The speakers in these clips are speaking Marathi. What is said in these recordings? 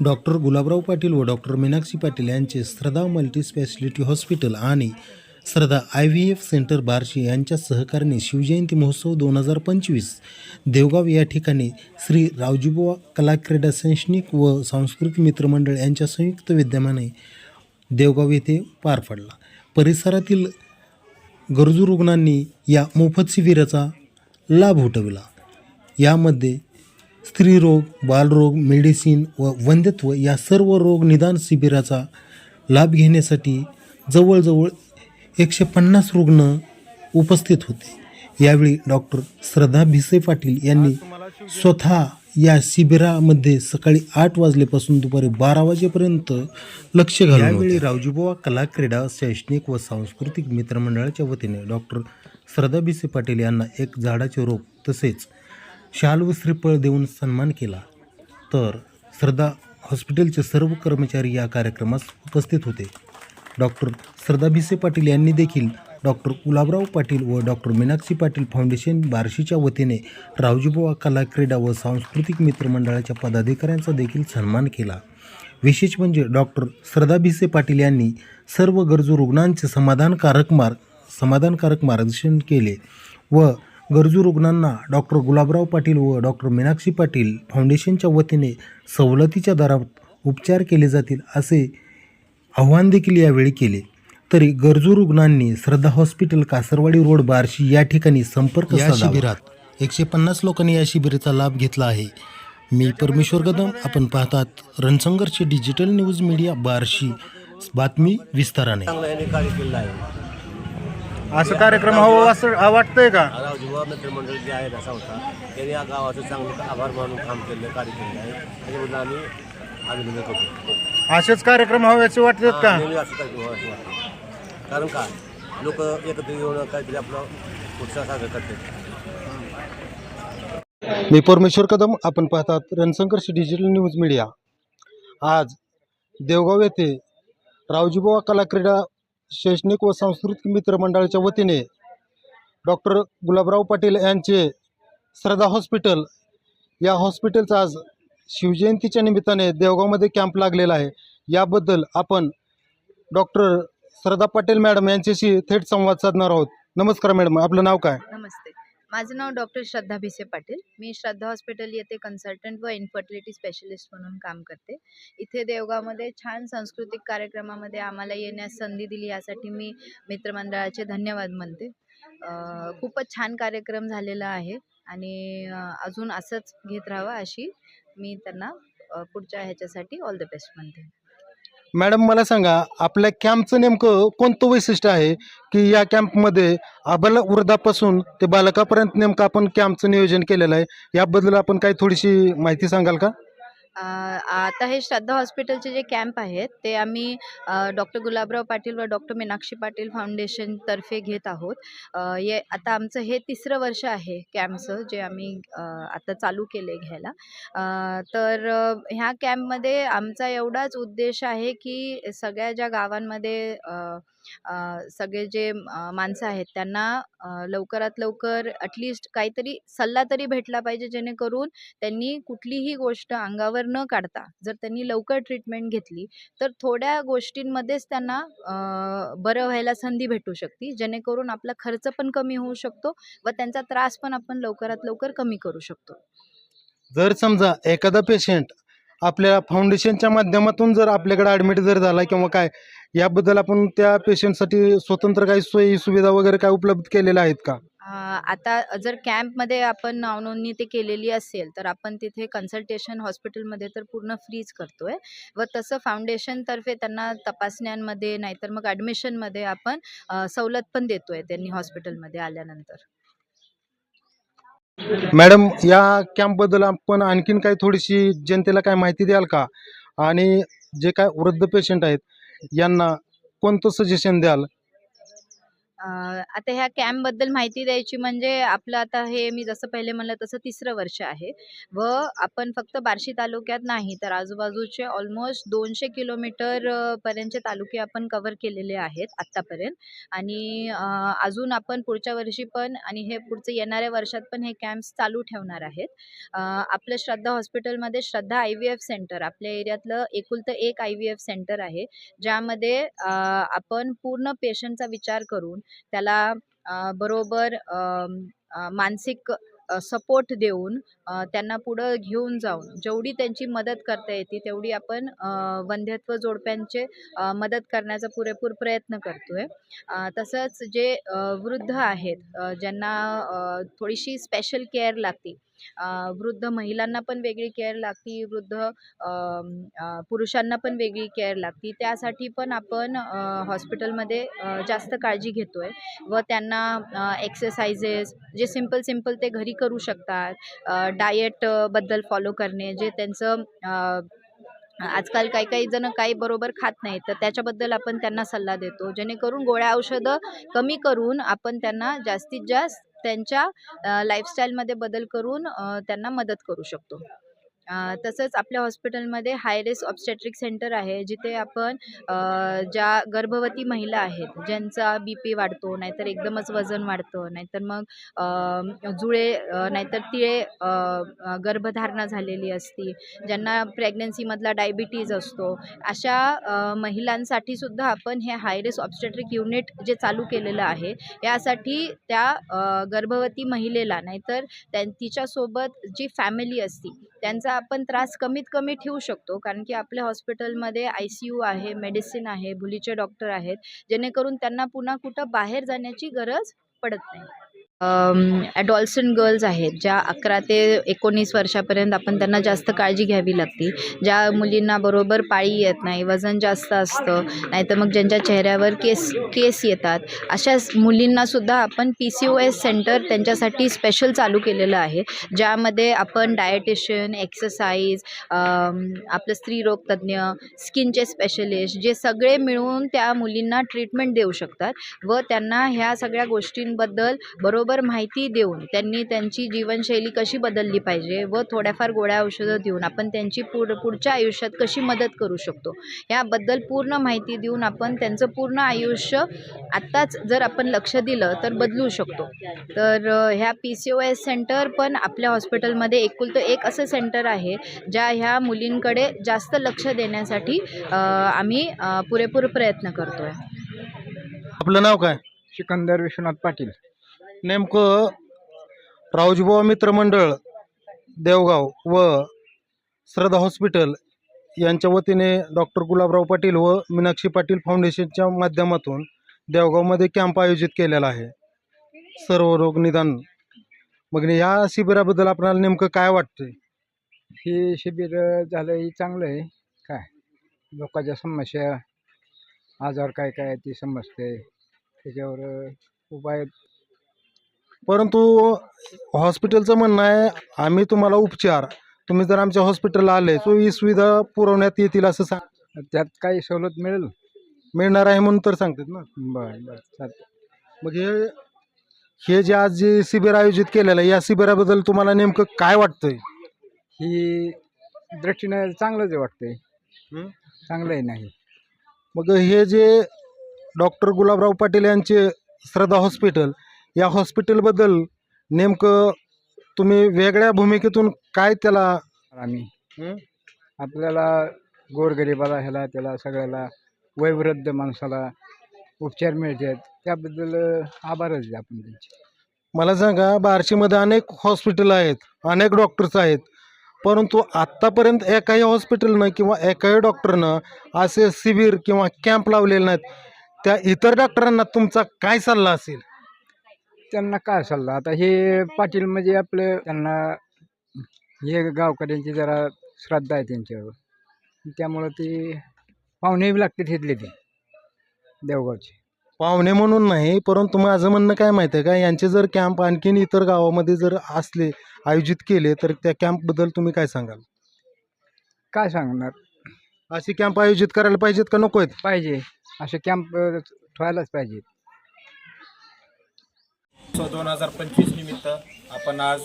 डॉक्टर गुलाबराव पाटील व डॉक्टर मीनाक्षी पाटील यांचे श्रद्धा मल्टीस्पेशालिटी हॉस्पिटल आणि Shraddha I V F center Barshi यांच्या सहकार्याने शिवजयंती महोत्सव दोन हजार पंचवीस देवगाव या ठिकाणी श्री रावजीबुवा कला क्रीडा शैक्षणिक व सांस्कृतिक मित्रमंडळ यांच्या संयुक्त विद्यमाने देवगाव येथे पार पडला. परिसरातील गरजू रुग्णांनी या मोफत शिबिराचा लाभ उठविला. यामध्ये स्त्रीरोग बालरोग मेडिसिन व वंध्यत्व या सर्व रोग निदान शिबिराचा लाभ घेण्यासाठी जवळजवळ एकशे पन्नास रुग्ण उपस्थित होते. यावेळी डॉक्टर श्रद्धा भिसे पाटील यांनी स्वतः या शिबिरामध्ये सकाळी आठ वाजल्यापासून दुपारी बारा वाजेपर्यंत लक्ष घालून यावेळी रावजीबुवा कला क्रीडा शैक्षणिक व सांस्कृतिक मित्रमंडळाच्या वतीने डॉक्टर श्रद्धा भिसे पाटील यांना एक झाडाचे रोप तसेच शाल व श्रीफळ देऊन सन्मान केला. तर श्रद्धा हॉस्पिटलचे सर्व कर्मचारी या कार्यक्रमास उपस्थित होते. डॉक्टर श्रद्धा भिसे पाटील यांनी देखील डॉक्टर गुलाबराव पाटील व डॉक्टर मीनाक्षी पाटील फाउंडेशन बार्शीच्या वतीने रावजीबुवा कला क्रीडा व सांस्कृतिक मित्रमंडळाच्या पदाधिकाऱ्यांचा देखील सन्मान केला. विशेष म्हणजे डॉक्टर श्रद्धा भिसे पाटील यांनी सर्व गरजू रुग्णांचे समाधानकारक मार्ग समाधानकारक मार्गदर्शन केले व गरजू रुग्णांना डॉक्टर गुलाबराव पाटील व डॉक्टर मीनाक्षी पाटील फाउंडेशनच्या वतीने सवलतीच्या दरात उपचार केले जातील असे आव्हान देखील यावेळी केले. तरी गरजू रुग्णांनी श्रद्धा हॉस्पिटल कासरवाडी रोड बार्शी या ठिकाणी संपर्क या शिबिरात एकशे पन्नास लोकांनी या शिबिराचा लाभ घेतला आहे. मी परमेश्वर कदम आपण पाहतात Ransangharsh digital news media Barshi. बातमी विस्ताराने. चांगला याने कार्य केलेलं आहे. असं कार्यक्रम हवं असं वाटतंय का? रावजीबा मित्रमंडळ जे आहे असा होता त्यांनी या गावाचं चांगलं आभार मानून काम केलं कार्य केलेलं आहे. त्याच्याबद्दल आम्ही अभिनंदन करतो. असेच कार्यक्रम हवेचे वाटतात का? नेहमी असं कार्यक्रम व्हावं असं वाटतं कारण का? लोक एकत्र येऊन काहीतरी आपलं उत्साह साजरा करतात. मी परमेश्वर कदम आपण पाहतात रणसंघर्ष डिजिटल न्यूज मीडिया आज देवगाव येथे रावजीबुवा कला क्रीडा शैक्षणिक व सांस्कृतिक मित्र मंडळाच्या वतीने डॉक्टर गुलाबराव पाटील यांचे श्रद्धा हॉस्पिटल या हॉस्पिटलचा आज शिवजयंतीच्या निमित्ताने देवगावमध्ये कॅम्प लागलेला आहे. याबद्दल आपण डॉक्टर श्रद्धा पाटील मॅडम यांच्याशी थेट संवाद साधणार आहोत. नमस्कार मॅडम आपलं नाव काय? नमस्ते. माझं नाव डॉक्टर श्रद्धा भिसे पाटील. मी श्रद्धा हॉस्पिटल येथे कन्सल्टंट व इन्फर्टिलिटी स्पेशलिस्ट म्हणून काम करते. इथे देवगावमध्ये छान सांस्कृतिक कार्यक्रमामध्ये आम्हाला येण्यास संधी दिली यासाठी मी मित्रमंडळाचे धन्यवाद म्हणते खूपच छान कार्यक्रम झालेला आहे आणि अजून असंच घेत राहावं अशी मी त्यांना पुढच्या ह्याच्यासाठी ऑल द बेस्ट म्हणते मॅडम मला सांगा आपल्या कॅम्पचं नेमकं कोणतं वैशिष्ट्य आहे की या कॅम्पमध्ये आबाला वृद्धापासून ते बालकापर्यंत नेमकं आपण कॅम्पचं नियोजन केलेलं आहे? याबद्दल आपण काही थोडीशी माहिती सांगाल का? आता हे श्रद्धा हॉस्पिटलचे जे कॅम्प आहेत ते आम्ही डॉक्टर गुलाबराव पाटील व डॉक्टर मीनाक्षी पाटील फाउंडेशनतर्फे घेत आहोत. ये आता आमचं हे तिसरं वर्ष आहे कॅम्पचं जे आम्ही आता चालू केले घ्यायला. तर ह्या कॅम्पमध्ये आमचा एवढाच उद्देश आहे की सगळ्या ज्या गावांमध्ये सगळे जे माणसं आहेत त्यांना लवकरात लवकर ॲटलिस्ट काहीतरी सल्ला तरी भेटला पाहिजे जेणेकरून त्यांनी कुठलीही गोष्ट अंगावर न काढता जर त्यांनी लवकर ट्रीटमेंट घेतली तर थोड्या गोष्टींमध्येच त्यांना बरं व्हायला संधी भेटू शकते. जेणेकरून आपला खर्च पण कमी होऊ शकतो व त्यांचा त्रास पण आपण लवकरात लवकर कमी करू शकतो. जर समजा एखादा पेशंट आपल्या फाउंडेशनच्या माध्यमातून जर आपल्याकडे ॲडमिट जर झाला किंवा काय याबद्दल आपण त्या पेशंटसाठी स्वतंत्र काही सोयी सुविधा वगैरे काय उपलब्ध केलेल्या आहेत का? आता जर कॅम्पमध्ये आपण नावनोंदणी ते केलेली असेल तर आपण तिथे कन्सल्टेशन हॉस्पिटलमध्ये तर पूर्ण फ्रीच करतो आहे व तसं फाउंडेशनतर्फे त्यांना तपासण्यांमध्ये नाहीतर मग ॲडमिशनमध्ये आपण सवलत पण देतो आहे त्यांनी हॉस्पिटलमध्ये आल्यानंतर. मॅडम या कॅम्पबद्दल आपण आणखीन काही थोडीशी जनतेला काय माहिती द्याल का? आणि जे काय वृद्ध पेशंट आहेत यांना कोणतं सजेशन द्याल? आता ह्या कॅम्पबद्दल माहिती द्यायची म्हणजे आपलं आता हे मी जसं पहिले म्हणलं तसं तिसरं वर्ष आहे. व आपण फक्त बार्शी तालुक्यात नाही तर आजूबाजूचे ऑलमोस्ट दोनशे किलोमीटर पर्यंतचे तालुके आपण कव्हर केलेले आहेत आत्तापर्यंत. आणि अजून आपण पुढच्या वर्षी पण आणि हे पुढचं येणाऱ्या वर्षात पण हे कॅम्प्स चालू ठेवणार आहेत. आपलं श्रद्धा हॉस्पिटलमध्ये Shraddha I V F center आपल्या एरियातलं एकुलतं एक आय व्ही एफ सेंटर आहे. ज्यामध्ये आपण पूर्ण पेशंटचा विचार करून त्याला बरोबर मानसिक सपोर्ट देऊन त्यांना पुढं घेऊन जाऊन जेवढी त्यांची मदत करता येते तेवढी आपण वंध्यत्व जोडप्यांचे मदत करण्याचा पुरेपूर प्रयत्न करतो आहे तसंच जे वृद्ध आहेत ज्यांना थोडीशी स्पेशल केअर लागते वृद्ध महिलांना पण वेगळी केअर लागते वृद्ध पुरुषांना पण वेगळी केअर लागते. त्यासाठी पण आपण हॉस्पिटलमध्ये जास्त काळजी घेतो आहे व त्यांना एक्सरसाइजेस जे सिंपल सिंपल ते घरी करू शकतात. डाएटबद्दल फॉलो करणे जे त्यांचं आजकाल काही काही जण काही बरोबर खात नाही तर त्याच्याबद्दल आपण त्यांना सल्ला देतो. जेणेकरून गोळ्या औषधं कमी करून आपण त्यांना जास्तीत जास्त त्यांच्या लाईफस्टाईलमध्ये बदल करून त्यांना मदत करू शकतो. तसंच आपल्या हॉस्पिटलमध्ये हायरेस ऑब्स्टॅट्रिक सेंटर आहे जिथे आपण ज्या गर्भवती महिला आहेत ज्यांचा बी पी वाढतो नाहीतर एकदमच वजन वाढतं नाहीतर मग जुळे नाहीतर तिळे गर्भधारणा झालेली असती ज्यांना प्रेग्नन्सीमधला डायबिटीज असतो अशा महिलांसाठी सुद्धा आपण हे हाय ऑब्स्टॅट्रिक युनिट जे चालू केलेलं आहे यासाठी त्या गर्भवती महिलेला नाहीतर त्या तिच्यासोबत जी फॅमिली असती त्यांचा आपण त्रास कमीत कमी ठेवू शकतो. कारण की आपल्या हॉस्पिटलमध्ये आय सी यू आहे मेडिसिन आहे भुलीचे डॉक्टर आहेत जेणेकरून त्यांना पुन्हा कुठं बाहेर जाण्याची गरज पडत नाही. ॲडॉल्सन गर्ल्स आहेत ज्या अकरा ते एकोणीस वर्षापर्यंत आपण त्यांना जास्त काळजी घ्यावी लागते. ज्या मुलींना बरोबर पाळी येत नाही वजन जास्त असतं नाहीतर मग ज्यांच्या चेहऱ्यावर केस केस येतात अशा मुलींनासुद्धा आपण P C O S center त्यांच्यासाठी स्पेशल चालू केलेलं आहे. ज्यामध्ये आपण डायटिशियन एक्सरसाइज आपलं स्त्रीरोग तज्ज्ञ स्किनचे स्पेशलिस्ट जे सगळे मिळून त्या मुलींना ट्रीटमेंट देऊ शकतात व त्यांना ह्या सगळ्या गोष्टींबद्दल बरोबर माहिती देऊन त्यांनी त्यांची जीवनशैली कशी बदलली पाहिजे व थोड्याफार गोळ्या औषधं देऊन आपण त्यांची पुढ पुढच्या आयुष्यात कशी मदत करू शकतो याबद्दल पूर्ण माहिती देऊन आपण त्यांचं पूर्ण आयुष्य आत्ताच जर आपण लक्ष दिलं तर बदलू शकतो. तर ह्या P C O S center पण आपल्या हॉस्पिटलमध्ये एकुलतं एक असं सेंटर आहे ज्या ह्या मुलींकडे जास्त लक्ष देण्यासाठी आम्ही पुरेपूर प्रयत्न करतो आहे आपलं नाव काय? सिकंदर विश्वनाथ पाटील. नेमकं रावजीबुवा मित्रमंडळ देवगाव व श्रद्धा हॉस्पिटल यांच्या वतीने डॉक्टर गुलाबराव पाटील व मीनाक्षी पाटील फाउंडेशनच्या माध्यमातून देवगावमध्ये कॅम्प आयोजित केलेला आहे. सर्व रोग निदान. मग या शिबिराबद्दल आपल्याला नेमकं काय वाटतंय? हे शिबिर झालं हे चांगलं आहे. काय? लोकांच्या समस्या आजार काय काय आहे ती समजते त्याच्यावर उपाय परंतु हॉस्पिटलचं म्हणणं आहे आम्ही तुम्हाला उपचार. तुम्ही जर आमच्या हॉस्पिटलला आले सोयी सुविधा पुरवण्यात येतील असं सांग. त्यात काही सवलत मिळेल? मिळणार आहे म्हणून तर सांगतात ना. बरं बरं चालतं मग हे हे जे आज जे शिबिर आयोजित केलेलं आहे या शिबिराबद्दल तुम्हाला नेमकं काय वाटतंय? ही दृष्टीनं चांगलंच वाटतंय. हं? चांगलं आहे नाही. मग हे जे डॉक्टर गुलाबराव पाटील यांचे श्रद्धा हॉस्पिटल या हॉस्पिटलबद्दल नेमकं तुम्ही वेगळ्या भूमिकेतून काय त्याला आम्ही. हं? आपल्याला गोरगरिबाला ह्याला त्याला सगळ्याला वयवृद्ध माणसाला उपचार मिळतात. त्याबद्दल आभारच आहे आपण त्यांचे. मला सांगा बार्शीमध्ये अनेक हॉस्पिटल आहेत अनेक डॉक्टर्स आहेत परंतु आत्तापर्यंत एकाही हॉस्पिटलनं किंवा एकाही डॉक्टरनं असे शिबिर किंवा कॅम्प लावलेले नाहीत. त्या इतर डॉक्टरांना तुमचा काय सल्ला असेल? त्यांना काय सल्ला? आता हे पाटील म्हणजे आपलं त्यांना हे गावकऱ्यांची जरा श्रद्धा आहे त्यांच्यावर. त्यामुळं ते पाहुणे बी लागते तिथले ते देवगावचे. पाहुणे म्हणून नाही परंतु माझं म्हणणं काय माहिती आहे का? यांचे जर कॅम्प आणखीन इतर गावामध्ये जर असले आयोजित केले तर त्या कॅम्पबद्दल तुम्ही काय सांगाल? काय सांगणार? असे कॅम्प आयोजित करायला पाहिजेत का? नको आहेत? पाहिजे. असे कॅम्प ठेवायलाच पाहिजे उत्सव दोन हजार पंचवीस निमित्त आपण आज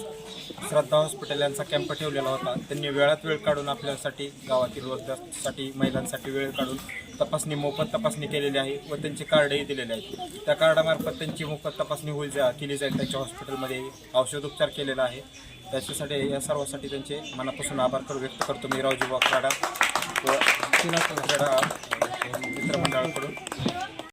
श्रद्धा हॉस्पिटल यांचा कॅम्प ठेवलेला होता. त्यांनी वेळात वेळ काढून आपल्यासाठी गावातील रोजगारसाठी महिलांसाठी वेळ काढून तपासणी मोफत तपासणी केलेली आहे व त्यांचे कार्डही दिलेले आहेत. त्या कार्डामार्फत त्यांची मोफत तपासणी होईल जा केली जाईल त्यांच्या हॉस्पिटलमध्ये औषधोपचार केलेला आहे. त्याच्यासाठी या सर्वासाठी त्यांचे मनापासून आभार कर व्यक्त करतो मी रावजी वाकराडा व मित्रमंडळाकडून.